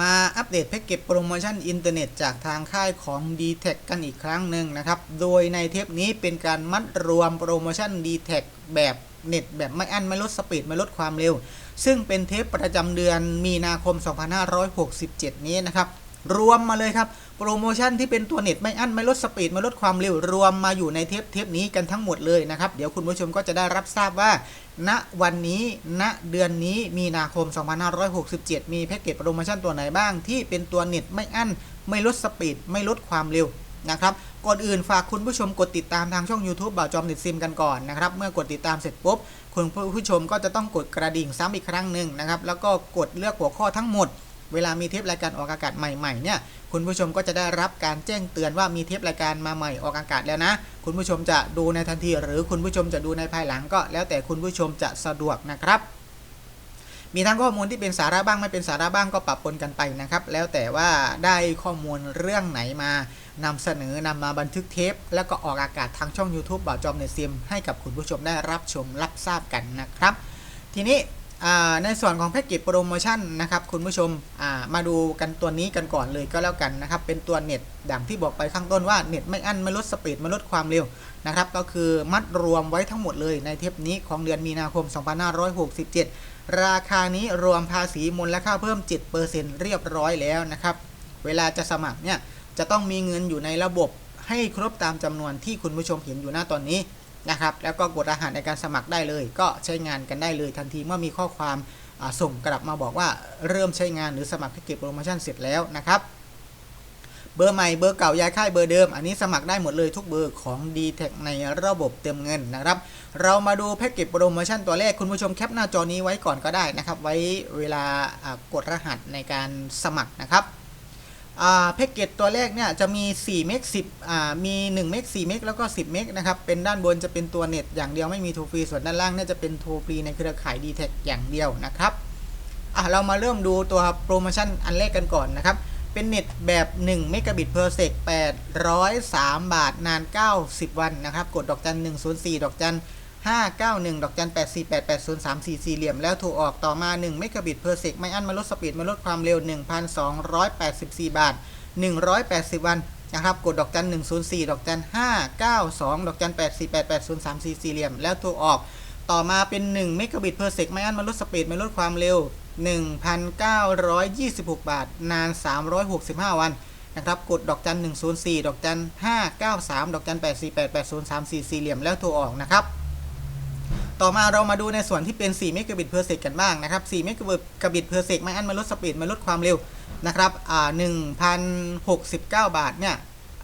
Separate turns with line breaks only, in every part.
มาอัปเดตแพ็กเกจโปรโมชั่นอินเทอร์เน็ตจากทางค่ายของ d t แทกันอีกครั้งหนึ่งนะครับ โดยในเทปนี้เป็นการมัดรวมโปรโมชั่น d t แทแบบเน็ตแบบไม่อั้นไม่ลดสปีดไม่ลดความเร็ว ซึ่งเป็นเทปประจำเดือนมีนาคม 2567 นี้นะครับ รวมมาเลยครับ โปรโมชั่นที่เป็นตัวเน็ตไม่อั้นไม่ลดสปีด ไม่ลดความเร็ว รวมมาอยู่ในเทปเทปนี้กันทั้งหมดเลยนะครับ เดี๋ยวคุณผู้ชมก็จะได้รับทราบว่า ณวันนี้ณเดือนนี้มีนาคม 2567 มีแพ็กเกจโปรโมชั่นตัวไหนบ้างที่เป็นตัวเน็ตไม่อั้น ไม่ลดสปีด ไม่ลดความเร็วนะครับก่อนอื่นฝากคุณผู้ชมกดติดตามทางช่อง YouTube บ่าวจอมเน็ตซิมกันก่อนนะครับ เมื่อกดติดตามเสร็จปุ๊บคุณผู้ชมก็จะต้องกดกระดิ่งซ้ำอีกครั้งหนึ่งนะครับแล้วก็กดเลือกหัวข้อทั้งหมด เวลามีเทปรายการออกอากาศใหม่ๆเนี่ยคุณผู้ชมก็จะได้รับการแจ้งเตือนว่ามีเทปรายการมาใหม่ออกอากาศแล้วนะ คุณผู้ชมจะดูในทันที หรือคุณผู้ชมจะดูในภายหลังก็ แล้วแต่คุณผู้ชมจะสะดวกนะครับมีทั้งข้อมูลที่เป็นสาระบ้างไม่เป็นสาระบ้างก็ปรับปนกันไปนะครับ แล้วแต่ว่าได้ข้อมูลเรื่องไหนมานำเสนอนำมาบันทึกเทป แล้วก็ออกอากาศทางช่อง YouTube บ่าวจอมเนซิมให้กับคุณผู้ชมได้รับชมรับทราบกันนะครับ ทีนี้ ในส่วนของแพ็กเกจโปรโมชั่นนะครับคุณผู้ชมมาดูกันตัวนี้กันก่อนเลยก็แล้วกันนะครับ เป็นตัวเน็ตดังที่บอกไปข้างต้นว่าเน็ตไม่อั้นไม่ลดสปีดไม่ลดความเร็วนะครับ ก็คือมัดรวมไว้ทั้งหมดเลยในเทปนี้ของเดือนมีนาคม 2567 ราคานี้รวมภาษีมูลค่าเพิ่ม 7%เรียบร้อยแล้วนะครับ เวลาจะสมัครเนี่ยจะต้องมีเงินอยู่ในระบบให้ครบตามจำนวนที่คุณผู้ชมเห็นอยู่หน้าตอนนี้ นะครับ แล้วก็กดรหัสในการสมัครได้เลย ก็ใช้งานกันได้เลยทันทีเมื่อมีข้อความส่งกลับมาบอกว่าเริ่มใช้งานหรือสมัครแพ็กเกจโปรโมชั่นเสร็จแล้วนะครับ เบอร์ใหม่เบอร์เก่าย้ายค่ายเบอร์เดิม อันนี้สมัครได้หมดเลยทุกเบอร์ของ d t แทในระบบเติมเงินนะครับ เรามาดูแพ็กเกจโปรโมชั่นตัวแรกคุณผู้ชมแคปหน้าจอนี้ไว้ก่อนก็ได้นะครับ ไว้เวลากดรหัสในการสมัครนะครับ แพ็กเกจตัวแรกเนี่ยจะมี 4 เมก 10 มี 1 เมก 4 เมก แล้วก็ 10 เมกนะครับ เป็นด้านบนจะเป็นตัวเน็ตอย่างเดียวไม่มีโทรฟรี ส่วนด้านล่างเนี่ยจะเป็นโทรฟรีในเครือข่าย d t แทอย่างเดียวนะครับเรามาเริ่มดูตัวโปรโมชั่นอันแรกกันก่อนนะครับ เป็นเน็ตแบบ 1 เมกะบิตเพอร์เซก803 บาทนาน 90 วันนะครับ กดดอกจัน 104 ดอกจัน 591 ดอกจัน8488034สี่เหลี่ยม แล้วถูกออกต่อมา 1 เมกะบิตเพอร์เซกไม่อั้นมาลดสปีดมาลดความเร็ว 1,284 บาท 180 วันนะครับกดดอกจัน104 ดอกจัน592 ดอกจัน8488034สี่เหลี่ยม แล้วถูกออกต่อมาเป็น 1 เมกะบิตเพอร์เซกไม่อั้นมาลดสปีดมาลดความเร็ว 1,926 บาท นาน 365 วันนะครับกดดอกจัน104 ดอกจัน593 ดอกจัน8488034สี่เหลี่ยมแล้วถูกออกนะครับ ต่อมาเรามาดูในส่วนที่เป็น4เมกะบิตเพอร์เซกกันบ้างนะครับ4เมกะบิตเพอร์เซกไม่อันมาลดสปีดมาลดความเร็วนะครับอ่า1,069 บาทเนี่ย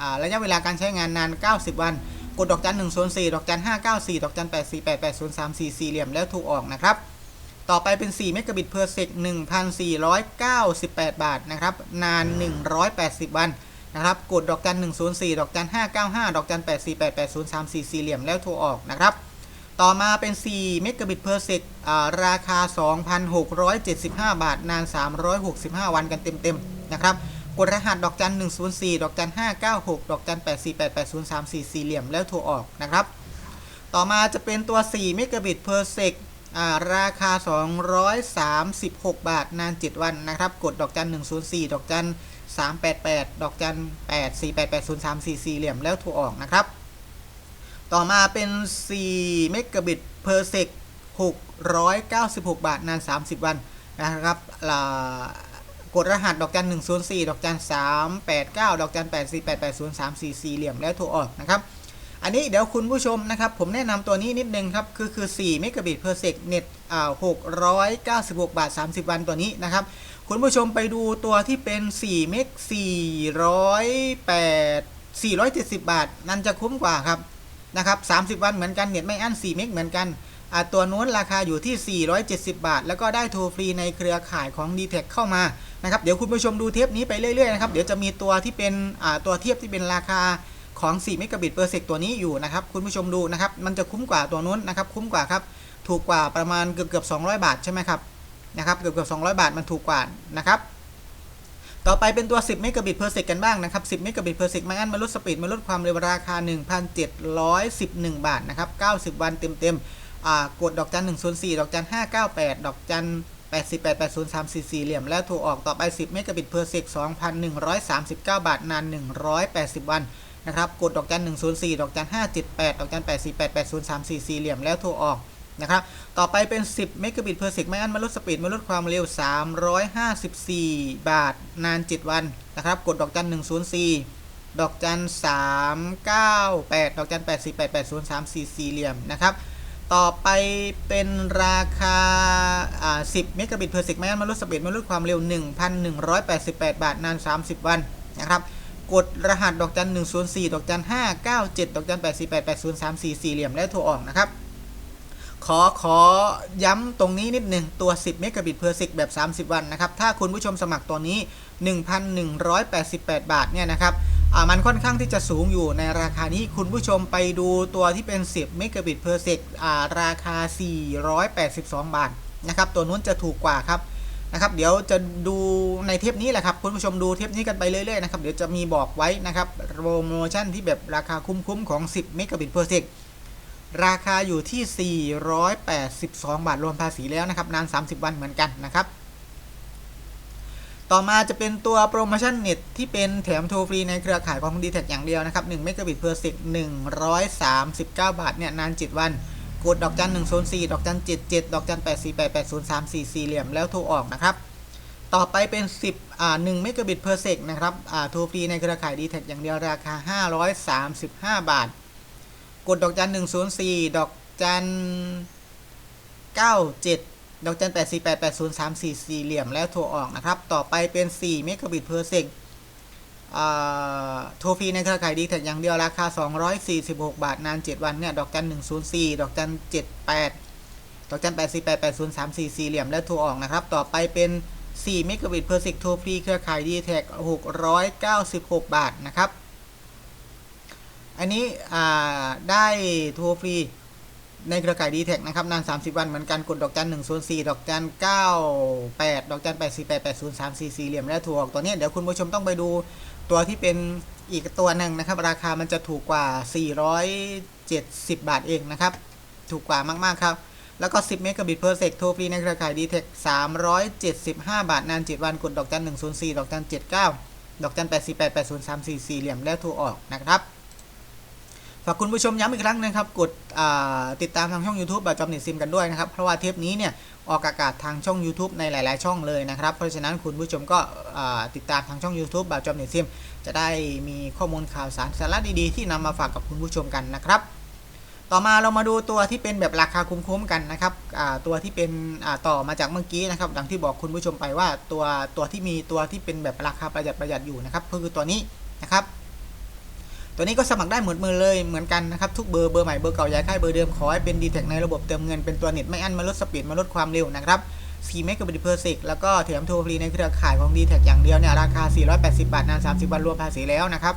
อ่าระยะเวลาการใช้งานนาน 90 วัน กดดอกจัน1 0 4ดอกจัน594 ดอกจัน848 8034สี่เหลี่ยมแล้วถูกออกนะครับ ต่อไปเป็น4เมกะบิตเพอร์เซก1,498 บาทนะครับนาน 180 วันนะครับกดดอกจัน104 ดอกจัน595 ดอกจัน848 8034สี่เหลี่ยมแล้วถูกออกนะครับ ต่อมาเป็น 4 เมกะบิตเพอร์เซกราคา 2,675 บาท นาน 365 วันกันเต็มๆ นะครับ กดรหัสดอกจัน 104 ดอกจัน 596 ดอกจัน 8488034 สี่เหลี่ยมแล้วโทรออกนะครับ ต่อมาจะเป็นตัว 4 เมกะบิตเพอร์เซกราคา 236 บาท นาน 7 วันนะครับ กดดอกจัน 104 ดอกจัน 388 ดอกจัน 8488034 สี่เหลี่ยมแล้วโทรออกนะครับ ต่อมาเป็น 4 เมกะบิตเพอร์เซก696 บาท นาน 30 วัน นะครับกดรหัสดอกจัน 104 ดอกจัน 389 ดอกจัน 8488034 สี่เหลี่ยมแล้วโทรออกนะครับ อันนี้เดี๋ยวคุณผู้ชมนะครับ ผมแนะนำตัวนี้นิดนึงครับ คือคือ 4 เมกะบิตเพอร์เซกเน็ตอ่า696 บาท 30 วันตัวนี้นะครับคุณผู้ชมไปดูตัวที่เป็น 4 เมก408 470 บาท นั่นจะคุ้มกว่าครับ นะครับ30 วันเหมือนกันเน็ตไม่อั้น4เมกเหมือนกันตัวนู้นราคาอยู่ที่ 470 บาท แล้วก็ได้โทรฟรีในเครือข่ายของ d t แทเข้ามานะครับเดี๋ยวคุณผู้ชมดูเทปนี้ไปเรื่อยๆนะครับเดี๋ยวจะมีตัวที่เป็นตัวเทียบที่เป็นราคาของ4เมกะบิตเปอร์เซกตัวนี้อยู่นะครับคุณผู้ชมดูนะครับมันจะคุ้มกว่าตัวนู้นนะครับคุ้มกว่าครับถูกกว่าประมาณเกือบเกือบ200 บาทใช่ไหมครับนะครับเกือบเกือบ200 บาทมันถูกกว่านะครับ ต่อไปเป็นตัว 10 เมกะบิตเพอร์เซกกันบ้างนะครับ 10 เมกะบิตเพอร์เซกมาอันมาลดสปีดมาลดความเร็วราคา 1,711 บาทนะครับ 90 วันเต็มๆกดดอกจัน 104 ดอกจัน 598 ดอกจัน8088034สี่เหลี่ยม แล้วโทรออกต่อไป 10 เมกะบิตเพอร์เซก2,139 บาท นาน 180 วันนะครับ กดดอกจัน 104 ดอกจัน 578 ดอกจัน 8488034เหลี่ยม แล้วโทรออก นะครับ ต่อไปเป็น 10 เมกะบิตเพอร์เซกไม่อันมาลดสปีดมาลดความเร็ว 354 บาท นาน 7 วันนะครับ กดดอกจัน 104 ดอกจัน 398 ดอกจัน 8488034 เหลี่ยมนะครับ ต่อไปเป็นราคาอ่า10 เมกะบิตเพอร์เซกไม่อันมาลดสปีดมาลดความเร็ว 1,188 บาท นาน 30 วันนะครับกดรหัสดอกจัน104 ดอกจัน597 ดอกจัน8488034 สี่เหลี่ยมแล้วโทรออกนะครับ ขอขอย้ำตรงนี้นิดหนึ่งตัว 10 เมกะบิตเพอร์เซกแบบ 30 วันนะครับ ถ้าคุณผู้ชมสมัครตัวนี้ 1,188 บาทเนี่ยนะครับมันค่อนข้างที่จะสูงอยู่ในราคานี้คุณผู้ชมไปดูตัวที่เป็น 10 เมกะบิตเพอร์เซกราคา 482 บาทนะครับ ตัวนู้นจะถูกกว่าครับนะครับ เดี๋ยวจะดูในเทปนี้แหละครับคุณผู้ชมดูเทปนี้กันไปเรื่อยๆนะครับ เดี๋ยวจะมีบอกไว้นะครับโปรโมชั่นที่แบบราคาคุ้มๆของ 10 เมกะบิตเพอร์เซก ราคาอยู่ที่ 482 บาทรวมภาษีแล้วนะครับ นาน 30 วันเหมือนกันนะครับ ต่อมาจะเป็นตัวโปรโมชั่นเน็ตที่เป็นแถมโทรฟรีในเครือข่ายของ d t แทอย่างเดียวนะครับ1เมกะบิตเพอร์เซก139 บาทเนี่ยนาน 7 วัน กดดอกจัน 104 ดอกจัน 77 ดอกจัน 8488034 สี่เหลี่ยมแล้วโทรออกนะครับต่อไปเป็น 10อ่า1เมกะบิตเพอร์เซกนะครับอ่าโทรฟรีในเครือข่าย d t แทอย่างเดียวราคา 535 บาท กดดอกจัน104ดอกจัน97ดดอกจัน8488034สี่เหลี่ยมแล้วโทรออกนะครับ ต่อไปเป็น4เมกะบิตเพอร์เซกโทรฟรีในเครือข่ายดีแท็อย่างเดียวราคา 246 บาท นาน 7 วันเนี่ย ดอกจัน 104 ดอกจัน 78 ดอกจัน 8488034สี่เหลี่ยมแล้วโทรออกนะครับ ต่อไปเป็น 4 เมกะบิตเพอร์เซกโทรฟรีเครือข่ายดีแท็ก696 บาทนะครับ อันนี้ได้โทรฟรีในเครือข่าย d t แทนะครับนาน 30 วันเหมือนกันกดดอกจัน104ดอกจัน98ดดอกจัน8488034สี่เหลี่ยมและถูกออกตัวนี้เดี๋ยวคุณผู้ชมต้องไปดูตัวที่เป็นอีกตัวหนึ่งนะครับ ราคามันจะถูกกว่า 470 บาทเองนะครับ ถูกกว่ามากๆครับ แล้วก็ 10 เมกะบิตเพอร์เซกโทรฟรีในเครือข่าย d t แท375 บาท นาน 7 วันกดดอกจัน104 ดอกจัน79 ดอกจัน8488034 สี่เหลี่ยมแล้วถูกออกนะครับ ฝากคุณผู้ชมย้ำอีกครั้งนะครับ กดติดตามทางช่อง YouTube แบบจอมเน็ตซิมกันด้วยนะครับ เพราะว่าเทปนี้เนี่ยออกอากาศทางช่อง YouTube ในหลาย ๆ ช่องเลยนะครับ เพราะฉะนั้นคุณผู้ชมก็ติดตามทางช่อง YouTube แบบจอมเน็ตซิม จะได้มีข้อมูลข่าวสารสาระดีๆ ที่นำมาฝากกับคุณผู้ชมกันนะครับ ต่อมาเรามาดูตัวที่เป็นแบบราคาคุ้มๆกันนะครับตัวที่เป็นต่อมาจากเมื่อกี้นะครับ ดังที่บอกคุณผู้ชมไปว่าตัวตัวที่มีตัวที่เป็นแบบราคาประหยัดประหยัดอยู่นะครับก็คือตัวนี้นะครับ ตัวนี้ก็สมัครได้เหมือนมือเลยเหมือนกันนะครับทุกเบอร์เบอร์ใหม่เบอร์เก่าย้ายค่ายเบอร์เดิมขอให้เป็นดีแท็ในระบบเติมเงินเป็นตัวเน็ตไม่อั้นมาลดสปีดมาลดความเร็วนะครับ4เมกะบิตเพอร์เซกแล้วก็แถมโทรฟรีในเครือข่ายของ d t แทอย่างเดียวเนี่ยราคา 480 บาทนาน 30 วันรวมภาษีแล้วนะครับ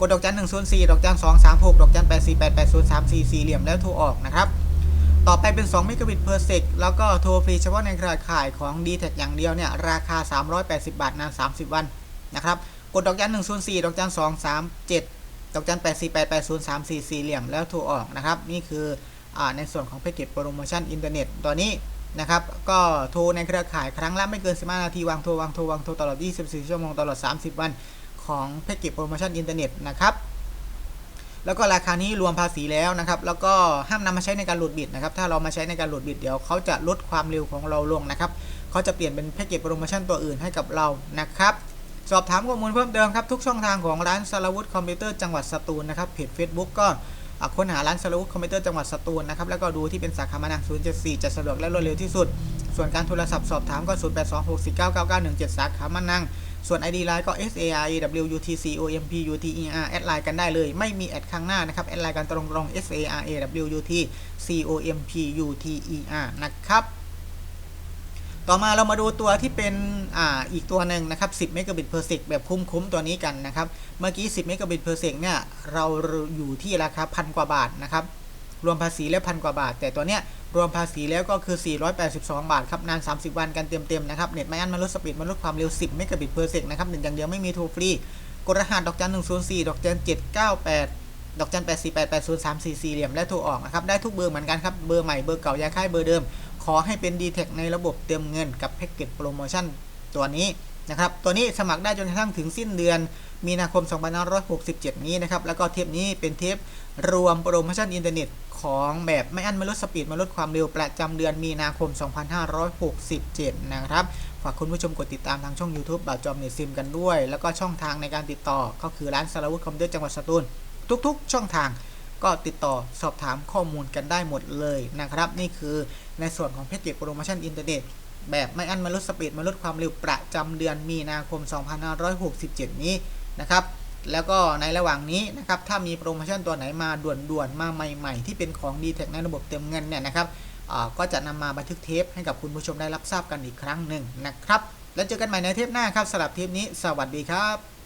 กดดอกจัน104ดอกจัน236ดอกจัน8488034สี่เหลี่ยมแล้วโทรออกนะครับต่อไปเป็น2เมกะบิตเพอร์เซกแล้วก็โทรฟรีเฉพาะในเครือข่ายของ d t แทอย่างเดียวเนี่ยราคา 380 บาทนาน 30 วันนะครับกดดอกจัน104ดอกจัน237 ดอกจัน8488034สี่เหลี่ยมแล้วโทรออกนะครับ นี่คืออในส่วนของแพ็กเกจโปรโมชั่นอินเทอร์เน็ตตัวนี้นะครับ ก็โทรในเครือข่ายครั้งละไม่เกิน15นาทีวางโทรวางโทรวางโทรตลอด 24 ชั่วโมงตลอด 30 วันของแพ็กเกจโปรโมชั่นอินเทอร์เน็ตนะครับ แล้วก็ราคานี้รวมภาษีแล้วนะครับ แล้วก็ห้ามนำมาใช้ในการโหลดบิดนะครับ ถ้าเรามาใช้ในการโหลดบิดเดี๋ยวเขาจะลดความเร็วของเราลงนะครับ เขาจะเปลี่ยนเป็นแพ็กเกจโปรโมชั่นตัวอื่นให้กับเรานะครับ สอบถามข้อมูลเพิ่มเติมครับ ทุกช่องทางของร้านสารวุฒิคอมพิวเตอร์จังหวัดสตูลนะครับเพจ Facebook ก็ค้นหาร้านสารวุฒิคอมพิวเตอร์จังหวัดสตูลนะครับแล้วก็ดูที่เป็นสาขามานัง074 จะสะดวกและรวดเร็วที่สุด ส่วนการโทรศัพท์สอบถามก็ 0826499917 สาขามานังส่วน ID ไลน์ก็ s a r a w u t c o m p u t e r แอดไลน์กันได้เลย ไม่มีแอดข้างหน้านะครับ แอดไลน์กันตรงๆ s a r a w u t c o m p u t e r นะครับ ต่อมาเรามาดูตัวที่เป็นอ่าอีกตัวหนึ่งนะครับ 10เมกะบิตเพอร์เซกแบบคุ้มๆตัวนี้กันนะครับ เมื่อกี้ 10เมกะบิตเพอร์เซกเนี่ยเราอยู่ที่ราคาพันกว่าบาทนะครับ รวมภาษีแล้วพันกว่าบาท แต่ตัวเนี้ยรวมภาษีแล้วก็คือ 482 บาทครับ นาน 30 วันกันเต็มๆนะครับ เน็ตไม่อันมาลดสปีดมาลดความเร็ว 10เมกะบิตเพอร์เซกนะครับหนึ่งอย่างเดียวไม่มีโทรฟรี กดรหัสดอกจัน104 ดอกจัน798ดอกจัน8488034สี่เหลี่ยมและโทรออกนะครับ ได้ทุกเบอร์เหมือนกันครับ เบอร์ใหม่ เบอร์เก่ายาค่ายเบอร์เดิม ขอให้เป็น d t แทในระบบเติมเงินกับแพ็กเกจโปรโมชั่นตัวนี้นะครับ ตัวนี้สมัครได้จนกระทั่งถึงสิ้นเดือนมีนาคม 2567 นี้นะครับ แล้วก็เทปนี้เป็นเทปรวมโปรโมชั่นอินเทอร์เน็ตของแบบไม่อั้นไม่ลดสปีดไม่ลดความเร็วประจำเดือนมีนาคม 2567 นะครับ ฝากคุณผู้ชมกดติดตามทางช่อง YouTube บ่าวจอมเน็ตซิมกันด้วย แล้วก็ช่องทางในการติดต่อ ก็คือร้านสารวุฒิคอมพิวเตอร์จังหวัดสตูลทุก ๆ ช่องทาง ก็ติดต่อสอบถามข้อมูลกันได้หมดเลยนะครับ นี่คือในส่วนของแพ็กเกจโปรโมชั่นอินเทอร์เน็ตแบบไม่อั้นม่ลดสปีดม่ลดความเร็วประจำเดือนมีนาคม 2567 นี้นะครับแล้วก็ในระหว่างนี้นะครับถ้ามีโปรโมชั่นตัวไหนมาด่วนๆมาใหม่ ๆ ที่เป็นของ d t แทในระบบเติมเงินเนี่ยนะครับก็จะนำมาบันทึกเทปให้กับคุณผู้ชมได้รับทราบกันอีกครั้งหนึ่งนะครับ แล้วเจอกันใหม่ในเทปหน้าครับสำหรับเทปนี้ สวัสดีครับ